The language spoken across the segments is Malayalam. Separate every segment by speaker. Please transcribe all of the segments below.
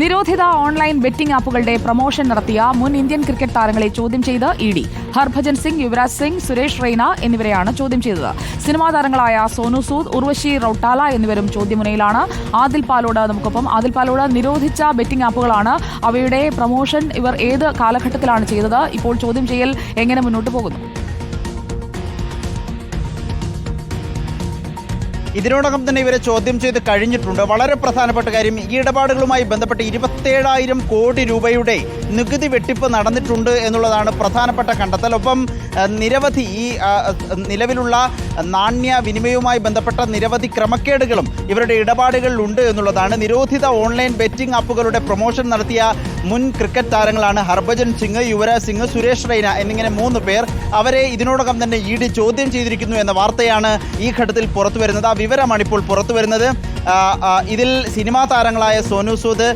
Speaker 1: നിരോധിത ഓൺലൈൻ ബെറ്റിംഗ് ആപ്പുകളുടെ പ്രൊമോഷൻ നടത്തിയ മുൻ ഇന്ത്യൻ ക്രിക്കറ്റ് താരങ്ങളെ ചോദ്യം ചെയ്ത് ഇ ഡി. ഹർഭജൻ സിംഗ് യുവരാജ് സിംഗ് സുരേഷ് റെയ്ന എന്നിവരെയാണ് ചോദ്യം ചെയ്തത്. സിനിമാ താരങ്ങളായ സോനു സൂദ് ഉർവശി റൌട്ടാല എന്നിവരും ചോദ്യമുനയിലാണ്. ആദിൽ പാലോട് നമുക്കൊപ്പം. ആദിൽ പാലോട് നിരോധിച്ച ബെറ്റിംഗ് ആപ്പുകളാണ്. അവയുടെ പ്രൊമോഷൻ ഇവർ ഏത് കാലഘട്ടത്തിലാണ് ചെയ്തത്? ഇപ്പോൾ ചോദ്യം ചെയ്യൽ എങ്ങനെ മുന്നോട്ട് പോകുന്നു?
Speaker 2: ഇതിനോടകം തന്നെ ഇവരെ ചോദ്യം ചെയ്ത് കഴിഞ്ഞിട്ടുണ്ട്. വളരെ പ്രധാനപ്പെട്ട കാര്യം ഈ ഇടപാടുകളുമായി ബന്ധപ്പെട്ട് ഇരുപത്തേഴായിരം കോടി രൂപയുടെ നികുതി വെട്ടിപ്പ് നടന്നിട്ടുണ്ട് എന്നുള്ളതാണ് പ്രധാനപ്പെട്ട കണ്ടെത്തൽ. ഒപ്പം നിരവധി ഈ നിലവിലുള്ള നാണ്യ വിനിമയവുമായി ബന്ധപ്പെട്ട നിരവധി ക്രമക്കേടുകളും ഇവരുടെ ഇടപാടുകളിലുണ്ട് എന്നുള്ളതാണ്. നിരോധിത ഓൺലൈൻ ബെറ്റിംഗ് ആപ്പുകളുടെ പ്രൊമോഷൻ നടത്തിയ മുൻ ക്രിക്കറ്റ് താരങ്ങളാണ് ഹർഭജൻ സിംഗ് യുവരാജ് സിംഗ് സുരേഷ് റൈന എന്നിങ്ങനെ മൂന്ന് പേർ അവരെ ഇതിനോടകം തന്നെ ഇ ഡി ചോദ്യം ചെയ്തിരിക്കുന്നു എന്ന വാർത്തയാണ് ഈ ഘട്ടത്തിൽ പുറത്തു വരുന്നത് ആ വിവരമാണ് ഇപ്പോൾ പുറത്തു വരുന്നത് ഇതിൽ സിനിമാ താരങ്ങളായ സോനു സൂദ്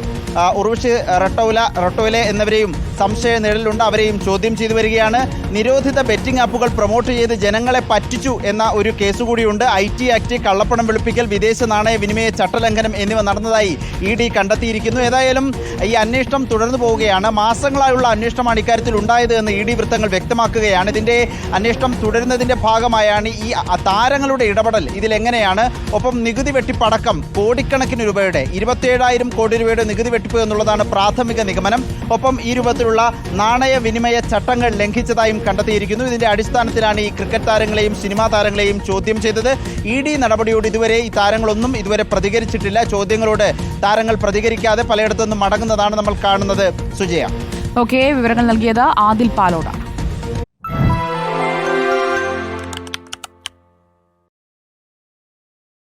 Speaker 2: ഉർവശി റട്ടോല റട്ടോലെ എന്നിവരെയും സംശയ നിഴലിലുണ്ട്. അവരെയും ചോദ്യം ചെയ്തു വരികയാണ്. നിരോധിത ബെറ്റിംഗ് ആപ്പുകൾ പ്രൊമോട്ട് ചെയ്ത് ജനങ്ങളെ പറ്റിച്ചു എന്ന ഒരു കേസ് കൂടിയുണ്ട്. ഐ ടി ആക്ട് കള്ളപ്പണം വെളുപ്പിക്കൽ വിദേശ നാണയ വിനിമയ ചട്ടലംഘനം എന്നിവ നടന്നതായി ഇ ഡി കണ്ടെത്തിയിരിക്കുന്നു. ഏതായാലും ഈ അന്വേഷണം തുടർന്നു പോവുകയാണ്. മാസങ്ങളായുള്ള അന്വേഷണമാണ് ഇക്കാര്യത്തിൽ ഉണ്ടായത് എന്ന് ഇ ഡി വൃത്തങ്ങൾ വ്യക്തമാക്കുകയാണ്. ഇതിന്റെ അന്വേഷണം തുടരുന്നതിന്റെ ഭാഗമായാണ് ഈ താരങ്ങളുടെ ഇടപെടൽ. ഇതിലെങ്ങനെയാണ്? ഒപ്പം നികുതി വെട്ടിപ്പടക്കം കോടിക്കണക്കിന് രൂപയുടെ ഇരുപത്തിയേഴായിരം കോടി രൂപയുടെ നികുതി വെട്ടിപ്പ് എന്നുള്ളതാണ് പ്രാഥമിക നിഗമനം. ഒപ്പം ഈ രൂപത്തിലുള്ള നാണയ വിനിമയ ചട്ടങ്ങൾ ലംഘിച്ചതായും കണ്ടെത്തിയിരിക്കുന്നു. ഇതിന്റെ അടിസ്ഥാനത്തിലാണ് ഈ ക്രിക്കറ്റ് താരങ്ങളെയും സിനിമാ താരങ്ങളെയും ചോദ്യം ചെയ്തത്. ഇ ഡി നടപടിയോട് ഇതുവരെ ഈ താരങ്ങളൊന്നും ഇതുവരെ പ്രതികരിച്ചിട്ടില്ല. ചോദ്യങ്ങളോട് താരങ്ങൾ പ്രതികരിക്കാതെ പലയിടത്തുനിന്നും മടങ്ങുന്നതാണ് നമ്മൾ കാണുന്നത്. സുജയ.
Speaker 1: ഓക്കെ വിവരങ്ങൾ നൽകിയത് ആദിൽ പാലോടാണ്